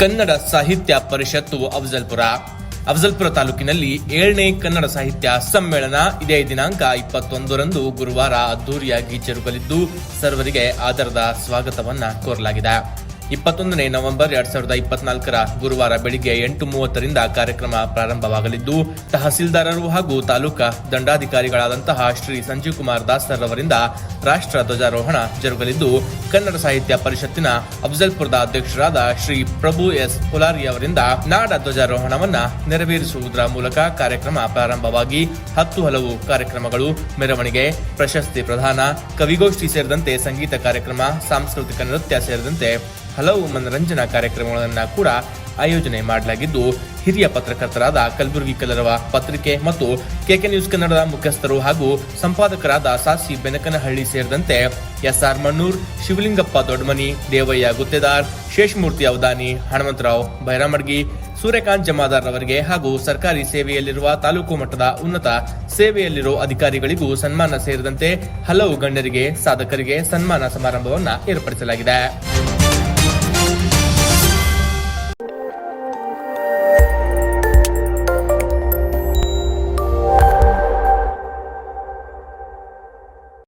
ಕನ್ನಡ ಸಾಹಿತ್ಯ ಪರಿಷತ್ತು ಅಫಜಲ್ಪುರ. ಅಫಜಲ್ಪುರ ತಾಲೂಕಿನಲ್ಲಿ ಏಳನೇ ಕನ್ನಡ ಸಾಹಿತ್ಯ ಸಮ್ಮೇಳನ ಇದೇ ದಿನಾಂಕ ಇಪ್ಪತ್ತೊಂದರಂದು ಗುರುವಾರ ಅದ್ದೂರಿಯಾಗಿ ಜರುಗಲಿದ್ದು, ಸರ್ವರಿಗೆ ಆಧಾರದ ಸ್ವಾಗತವನ್ನ ಕೋರಲಾಗಿದೆ. ಇಪ್ಪತ್ತೊಂದನೇ ನವೆಂಬರ್ ಎರಡ್ ಸಾವಿರದ ಇಪ್ಪತ್ನಾಲ್ಕರ ಗುರುವಾರ ಬೆಳಿಗ್ಗೆ ಎಂಟು ಮೂವತ್ತರಿಂದ ಕಾರ್ಯಕ್ರಮ ಪ್ರಾರಂಭವಾಗಲಿದ್ದು, ತಹಸೀಲ್ದಾರರು ಹಾಗೂ ತಾಲೂಕಾ ದಂಡಾಧಿಕಾರಿಗಳಾದಂತಹ ಶ್ರೀ ಸಂಜೀವ್ ಕುಮಾರ್ ದಾಸರ್ ಅವರಿಂದ ರಾಷ್ಟ್ರ ಧ್ವಜಾರೋಹಣ ಜರುಗಲಿದ್ದು, ಕನ್ನಡ ಸಾಹಿತ್ಯ ಪರಿಷತ್ತಿನ ಅಫಜಲ್ಪುರದ ಅಧ್ಯಕ್ಷರಾದ ಶ್ರೀ ಪ್ರಭು ಎಸ್ ಪುಲಾರಿ ಅವರಿಂದ ನಾಡ ಧ್ವಜಾರೋಹಣವನ್ನ ನೆರವೇರಿಸುವುದರ ಮೂಲಕ ಕಾರ್ಯಕ್ರಮ ಪ್ರಾರಂಭವಾಗಿ ಹತ್ತು ಹಲವು ಕಾರ್ಯಕ್ರಮಗಳು, ಮೆರವಣಿಗೆ, ಪ್ರಶಸ್ತಿ ಪ್ರದಾನ, ಕವಿಗೋಷ್ಠಿ ಸೇರಿದಂತೆ ಸಂಗೀತ ಕಾರ್ಯಕ್ರಮ, ಸಾಂಸ್ಕೃತಿಕ ನೃತ್ಯ ಸೇರಿದಂತೆ ಹಲವು ಮನರಂಜನಾ ಕಾರ್ಯಕ್ರಮಗಳನ್ನು ಕೂಡ ಆಯೋಜನೆ ಮಾಡಲಾಗಿದ್ದು, ಹಿರಿಯ ಪತ್ರಕರ್ತರಾದ ಕಲಬುರಗಿ ಕಲರವ ಪತ್ರಿಕೆ ಮತ್ತು ಕೆಕೆ ನ್ಯೂಸ್ ಕನ್ನಡದ ಮುಖ್ಯಸ್ಥರು ಹಾಗೂ ಸಂಪಾದಕರಾದ ಸಾಸಿ ಬೆನಕನಹಳ್ಳಿ ಸೇರಿದಂತೆ ಎಸ್ ಆರ್ ಮಣ್ಣೂರ್, ಶಿವಲಿಂಗಪ್ಪ ದೊಡ್ಡಮನಿ ದೇವಯ್ಯ ಗುತ್ತೇದಾರ್, ಶೇಷಮೂರ್ತಿ ಅವಧಾನಿ ಹನುಮಂತರಾವ್ ಬೈರಾಮಡ್ಗಿ, ಸೂರ್ಯಕಾಂತ್ ಜಮಾದಾರ್ ಅವರಿಗೆ ಹಾಗೂ ಸರ್ಕಾರಿ ಸೇವೆಯಲ್ಲಿರುವ ತಾಲೂಕು ಮಟ್ಟದ ಉನ್ನತ ಸೇವೆಯಲ್ಲಿರುವ ಅಧಿಕಾರಿಗಳಿಗೂ ಸನ್ಮಾನ ಸೇರಿದಂತೆ ಹಲವು ಗಣ್ಯರಿಗೆ, ಸಾಧಕರಿಗೆ ಸನ್ಮಾನ ಸಮಾರಂಭವನ್ನು ಏರ್ಪಡಿಸಲಾಗಿದೆ.